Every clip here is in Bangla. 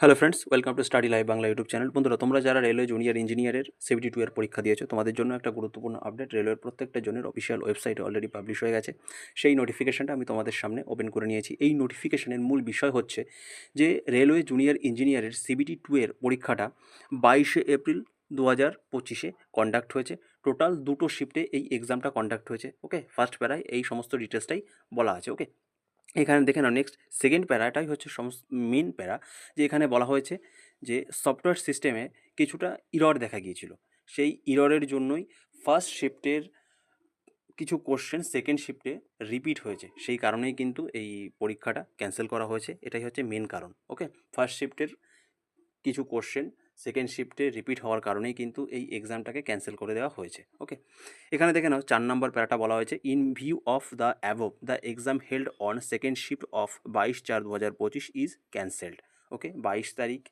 Hello friends welcome to study live Bangla YouTube channel বন্ধুরা, তোমরা যারা রেলওয়ে জুনিয়র ইঞ্জিনিয়ারের সেভেন্টি টু এর পরীক্ষা দিয়েছ, তোমাদের জন্য একটা গুরুত্বপূর্ণ আপডেট রেলওয়ের প্রত্যেকটা জনের অফিসিয়াল ওয়েবসাইটে অলরেডি পাবলিশ হয়ে গেছে। সেই নোটিফিকেশনটা আমি তোমাদের সামনে ওপেন করে নিয়েছি। এই নোটিফিকেশনের মূল বিষয় হচ্ছে যে রেলওয়ে জুনিয়র ইঞ্জিনিয়ারের সিবিটি টু এর পরীক্ষাটা বাইশে এপ্রিল দু হাজার পঁচিশে কন্ডাক্ট হয়েছে। টোটাল দুটো শিফটে এই এক্সামটা কন্ডাক্ট হয়েছে ওকে ফার্স্ট প্যারায় এই সমস্ত ডিটেলসটাই বলা আছে ওকে এখানে দেখে নাও নেক্সট সেকেন্ড প্যারাটাই হচ্ছে সমস্ত মেন প্যারা, যে এখানে বলা হয়েছে যে সফটওয়্যার সিস্টেমে কিছুটা ইরর দেখা গিয়েছিল। সেই ইররের জন্যই ফার্স্ট শিফটের কিছু কোশ্চেন সেকেন্ড শিফটে রিপিট হয়েছে। সেই কারণেই কিন্তু এই পরীক্ষাটা ক্যান্সেল করা হয়েছে। এটাই হচ্ছে মেন কারণ ওকে ফার্স্ট শিফটের কিছু কোশ্চেন সেকেন্ড শিফটে রিপিট হওয়ার কারণেই কিন্তু এই এক্সামটাকে ক্যান্সেল করে দেওয়া হয়েছে ওকে এখানে দেখে নাও, চার নম্বর প্যারাটা বলা হয়েছে in view of the above the exam held on second shift of বাইশ চার দু হাজার পঁচিশ ইজ ক্যান্সেলড ওকে বাইশ তারিখ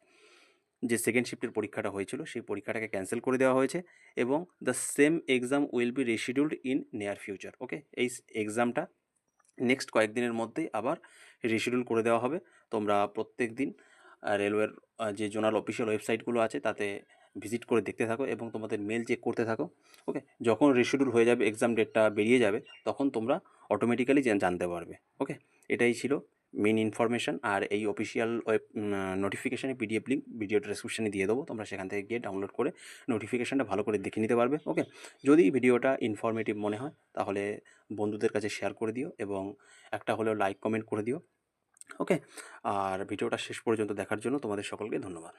যে সেকেন্ড শিফটের পরীক্ষাটা হয়েছিল, সেই পরীক্ষাটাকে ক্যান্সেল করে দেওয়া হয়েছে এবং the same exam will be rescheduled in near future okay এই এক্সামটা নেক্সট কয়েকদিনের মধ্যেই আবার রেশিডিউল করে দেওয়া হবে। তোমরা প্রত্যেক দিন রেলওয়ের যে জোনাল অফিসিয়াল ওয়েবসাইটগুলো আছে, তাতে ভিজিট করে দেখতে থাকো এবং তোমাদের মেল চেক করতে থাকো ওকে যখন রিশিডিউল হয়ে যাবে এক্সাম ডেটটা বেরিয়ে যাবে, তখন তোমরা অটোমেটিক্যালি জানতে পারবে ওকে এটাই ছিল মেন ইনফরমেশন আর এই অফিসিয়াল ওয়েব নোটিফিকেশানে পিডিএফ লিঙ্ক ভিডিও ডেসক্রিপশানে দিয়ে দেবো, তোমরা সেখান থেকে গিয়ে ডাউনলোড করে নোটিফিকেশানটা ভালো করে দেখে নিতে পারবে ওকে যদি ভিডিওটা ইনফরমেটিভ মনে হয়, তাহলে বন্ধুদের কাছে শেয়ার করে দিও এবং একটা হলেও লাইক কমেন্ট করে দিও। ওকে আর ভিডিওটা শেষ পর্যন্ত দেখার জন্য তোমাদের সকলকে ধন্যবাদ।